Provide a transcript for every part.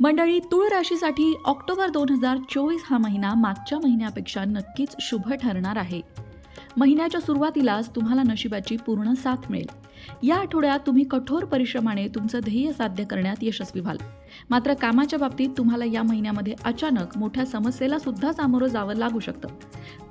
मंडळी तूळ राशीसाठी ऑक्टोबर दोन हजार चोवीस हा महिना मागच्या महिन्यापेक्षा नक्कीच शुभ ठरणार आहे. महिन्याच्या सुरुवातीलाच तुम्हाला नशिबाची पूर्ण साथ मिळेल. या आठवड्यात तुम्ही कठोर परिश्रमाने तुमचं ध्येय साध्य करण्यात यशस्वी व्हाल. मात्र कामाच्या बाबतीत तुम्हाला या महिन्यामध्ये अचानक मोठ्या समस्येला सुद्धा सामोरं जावं लागू शकतं.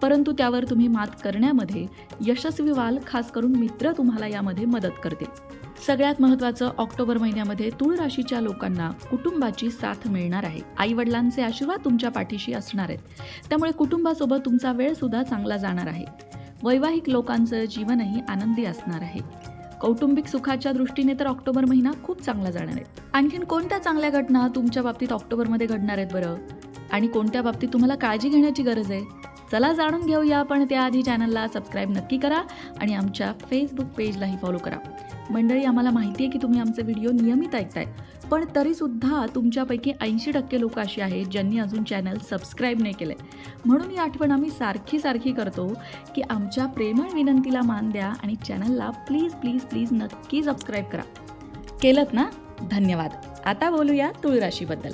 परंतु त्यावर तुम्ही मात करण्यामध्ये यशस्वी व्हाल खास करून मित्र तुम्हाला यामध्ये मदत करतील. सगळ्यात महत्त्वाचं ऑक्टोबर महिन्यामध्ये तुळ राशीच्या लोकांना कुटुंबाची साथ मिळणार आहे. आई वडिलांचे आशीर्वाद तुमच्या पाठीशी असणार आहेत. त्यामुळे कुटुंबासोबत तुमचा वेळ सुद्धा चांगला जाणार आहे. वैवाहिक लोकांचं जीवनही आनंदी असणार आहे. कौटुंबिक सुखाच्या दृष्टीने तर ऑक्टोबर महिना खूप चांगला जाणार आहे. आणखीन कोणत्या चांगल्या घटना तुमच्या बाबतीत ऑक्टोबरमध्ये घडणार आहेत बरं? आणि कोणत्या बाबतीत तुम्हाला काळजी घेण्याची गरज आहे? चला जाणून घेऊया पण त्याआधी चॅनलला सबस्क्राईब नक्की करा आणि आमच्या फेसबुक पेजलाही फॉलो करा. मंडळी आम्हाला माहिती आहे की तुम्ही आमचे व्हिडिओ नियमित ऐकताय. पण तरीसुद्धा तुमच्यापैकी ऐंशी टक्के लोक अशी आहेत ज्यांनी अजून चॅनल सबस्क्राईब नाही केले म्हणून ही आठवण आम्ही सारखी सारखी करतो की आमच्या प्रेमळ विनंतीला मान द्या आणि चॅनलला प्लीज प्लीज प्लीज नक्की सबस्क्राईब करा. केलं ना? धन्यवाद. आता बोलूया तुळराशीबद्दल.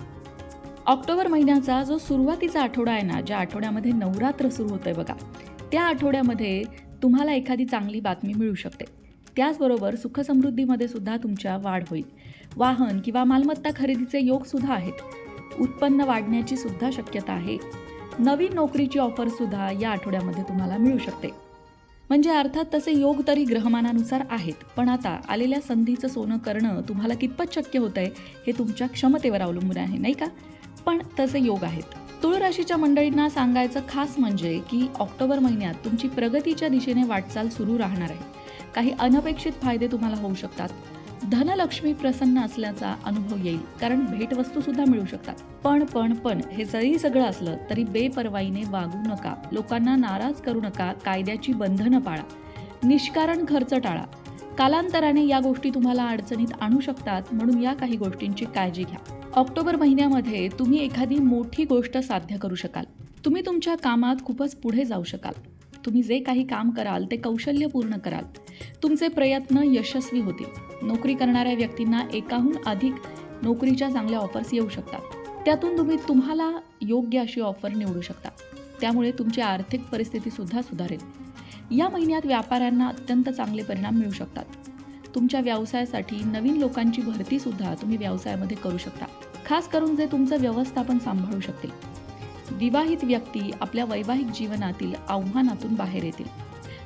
ऑक्टोबर महिन्याचा जो सुरुवातीचा आठवडा आहे ना ज्या आठवड्यामध्ये नवरात्र सुरू होतं आहे बघा त्या आठवड्यामध्ये तुम्हाला एखादी चांगली बातमी मिळू शकते. त्याचबरोबर सुखसमृद्धीमध्ये सुद्धा तुमच्या वाढ होईल. वाहन किंवा मालमत्ता खरेदीचे योगसुद्धा आहेत. उत्पन्न वाढण्याची सुद्धा शक्यता आहे. नवीन नोकरीची ऑफरसुद्धा या आठवड्यामध्ये तुम्हाला मिळू शकते. म्हणजे अर्थात तसे योग तरी ग्रहमानानुसार आहेत पण आता आलेल्या संधीचं सोनं करणं तुम्हाला कितपत शक्य होतं आहे हे तुमच्या क्षमतेवर अवलंबून आहे नाही का? पण तसे योग आहेत. तुळ राशीच्या मंडळींना सांगायचं खास म्हणजे की ऑक्टोबर महिन्यात तुमची प्रगतीच्या दिशेने वाटचाल सुरू राहणार आहे. काही अनपेक्षित फायदे तुम्हाला होऊ शकतात. धनलक्ष्मी प्रसन्न असल्याचा अनुभव येईल कारण भेटवस्तू सुद्धा मिळू शकतात. पण पण पण हे जरी सगळं असलं तरी बेपर्वाईने वागू नका. लोकांना नाराज करू नका. कायद्याची बंधनं पाळा. निष्कारण खर्च टाळा. कालांतराने या गोष्टी तुम्हाला अडचणीत आणू शकतात म्हणून या काही गोष्टींची काळजी घ्या. ऑक्टोबर महिन्यामध्ये तुम्ही एखादी मोठी गोष्ट साध्य करू शकाल. तुम्ही तुमच्या कामात खूपच पुढे जाऊ शकाल. तुम्ही जे काही काम कराल ते कौशल्यपूर्ण कराल. तुमचे प्रयत्न यशस्वी होतील. नोकरी करणाऱ्या व्यक्तींना एकाहून अधिक नोकरीच्या चांगल्या ऑफर्स येऊ शकतात. त्यातून तुम्ही तुम्हाला योग्य अशी ऑफर निवडू शकता. त्यामुळे तुमची आर्थिक परिस्थिती सुद्धा सुधारेल. या महिन्यात व्यापाऱ्यांना अत्यंत चांगले परिणाम मिळू शकतात. तुमच्या व्यवसायासाठी नवीन लोकांची भरती सुद्धा तुम्ही व्यवसायामध्ये करू शकता. खास करून जे तुमचं व्यवस्थापन सांभाळू शकतील. विवाहित व्यक्ती आपल्या वैवाहिक जीवनातील आव्हानातून बाहेर येतील.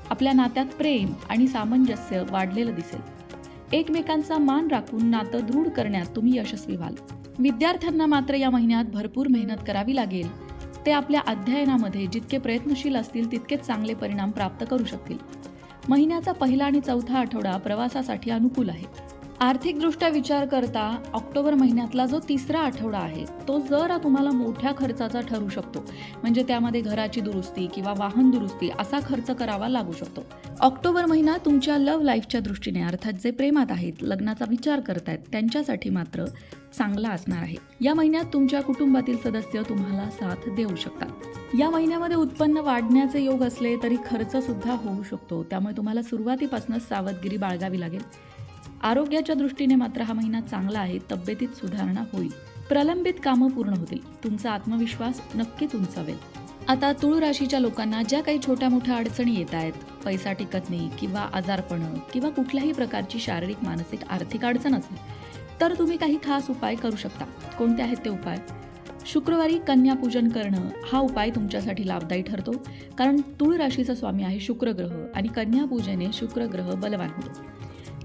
आपल्या नात्यात प्रेम आणि सामंजस्य वाढलेलं दिसेल. एकमेकांचा मान राखून नातं दृढ करण्यात तुम्ही यशस्वी व्हाल. विद्यार्थ्यांना मात्र या महिन्यात भरपूर मेहनत करावी लागेल. ते आपल्या अध्ययनामध्ये जितके प्रयत्नशील असतील तितकेच चांगले परिणाम प्राप्त करू शकतील. महिन्याचा पहिला आणि चौथा आठवडा प्रवासासाठी अनुकूल आहे. आर्थिकदृष्ट्या विचार करता ऑक्टोबर महिन्यातला जो तिसरा आठवडा आहे तो जरा तुम्हाला मोठ्या खर्चाचा ठरू शकतो. म्हणजे त्यामध्ये घराची दुरुस्ती किंवा वाहन दुरुस्ती असा खर्च करावा लागू शकतो. ऑक्टोबर महिना तुमच्या लव्ह लाईफच्या दृष्टीने अर्थात जे प्रेमात आहेत लग्नाचा विचार करतायत त्यांच्यासाठी मात्र चांगला असणार आहे. या महिन्यात तुमच्या कुटुंबातील सदस्य तुम्हाला साथ देऊ शकतात. या महिन्यामध्ये उत्पन्न वाढण्याचे योग असले तरी खर्च सुद्धा होऊ शकतो. त्यामुळे तुम्हाला सुरुवातीपासूनच सावधगिरी बाळगावी लागेल. आरोग्याच्या दृष्टीने मात्र हा महिना चांगला आहे तब्येतीत सुधारणा होईल. प्रलंबित कामं पूर्ण होतील. तुमचा आत्मविश्वास नक्कीच उंचावेल. आता तुळ राशीच्या लोकांना ज्या काही छोट्या मोठ्या अडचणी येत आहेत पैसा टिकत नाही किंवा आजारपणं किंवा कुठल्याही प्रकारची शारीरिक मानसिक आर्थिक अडचण असेल तर तुम्ही काही खास उपाय करू शकता. कोणते आहेत ते उपाय? शुक्रवारी कन्यापूजन करणं हा उपाय तुमच्यासाठी लाभदायी ठरतो. कारण तुळ राशीचा स्वामी आहे शुक्रग्रह आणि कन्यापूजने शुक्रग्रह बलवान होतो.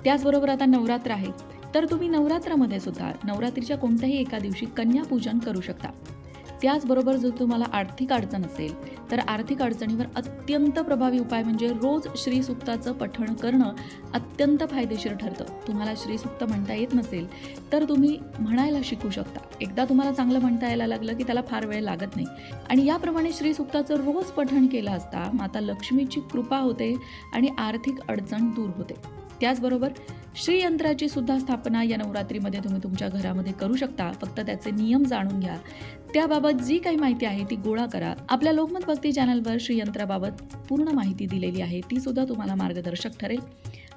त्याचबरोबर आता नवरात्र आहे. तर तुम्ही नवरात्रामध्ये सुद्धा नवरात्रीच्या कोणत्याही एका दिवशी कन्यापूजन करू शकता. त्याचबरोबर जर तुम्हाला आर्थिक अडचण असेल तर आर्थिक अडचणीवर अत्यंत प्रभावी उपाय म्हणजे रोज श्रीसुक्ताचं पठण करणं अत्यंत फायदेशीर ठरतं. तुम्हाला श्रीसुक्त म्हणता येत नसेल तर तुम्ही म्हणायला शिकू शकता. एकदा तुम्हाला चांगलं म्हणता यायला लागलं की त्याला फार वेळ लागत नाही. आणि याप्रमाणे श्रीसुक्ताचं रोज पठण केलं असता माता लक्ष्मीची कृपा होते आणि आर्थिक अडचण दूर होते. त्याचबरोबर श्रीयंत्राची सुद्धा स्थापना या नवरात्रीमध्ये तुम्ही तुमच्या घरामध्ये करू शकता. फक्त त्याचे नियम जाणून घ्या. त्याबाबत जी काही माहिती आहे ती गोळा करा. आपल्या लोकमत भक्ती चॅनलवर श्रीयंत्राबाबत पूर्ण माहिती दिलेली आहे. ती सुद्धा तुम्हाला मार्गदर्शक ठरेल.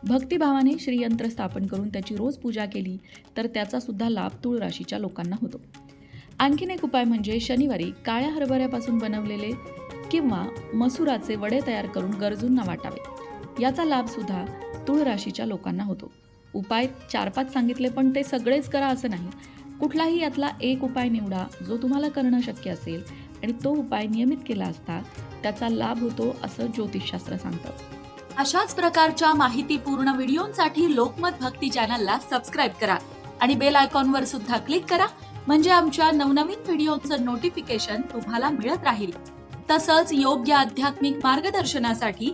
भक्तिभावाने श्रीयंत्र स्थापन करून त्याची रोज पूजा केली तर त्याचा सुद्धा लाभ तुळ राशीच्या लोकांना होतो. आणखीन एक उपाय म्हणजे शनिवारी काळ्या हरभऱ्यापासून बनवलेले किंवा मसुराचे वडे तयार करून गरजूंना वाटावे. याचा लाभ सुद्धा तुळ राशीच्या लोकांना होतो. उपाय चार पाच सांगितले पण ते सगळेच करा असं नाही. कुठलाही यातला एक उपाय निवडा जो तुम्हाला करणं शक्य असेल आणि तो उपाय नियमित केला असता त्याचा लाभ होतो असं ज्योतिषशास्त्र सांगतं. अशाच प्रकारच्या माहितीपूर्ण व्हिडिओंसाठी लोकमत भक्ती चॅनलला सबस्क्राईब करा आणि बेल आयकॉनवर सुद्धा क्लिक करा म्हणजे आमच्या नवनवीन व्हिडिओचं नोटिफिकेशन तुम्हाला मिळत राहील. तसंच योग्य आध्यात्मिक मार्गदर्शनासाठी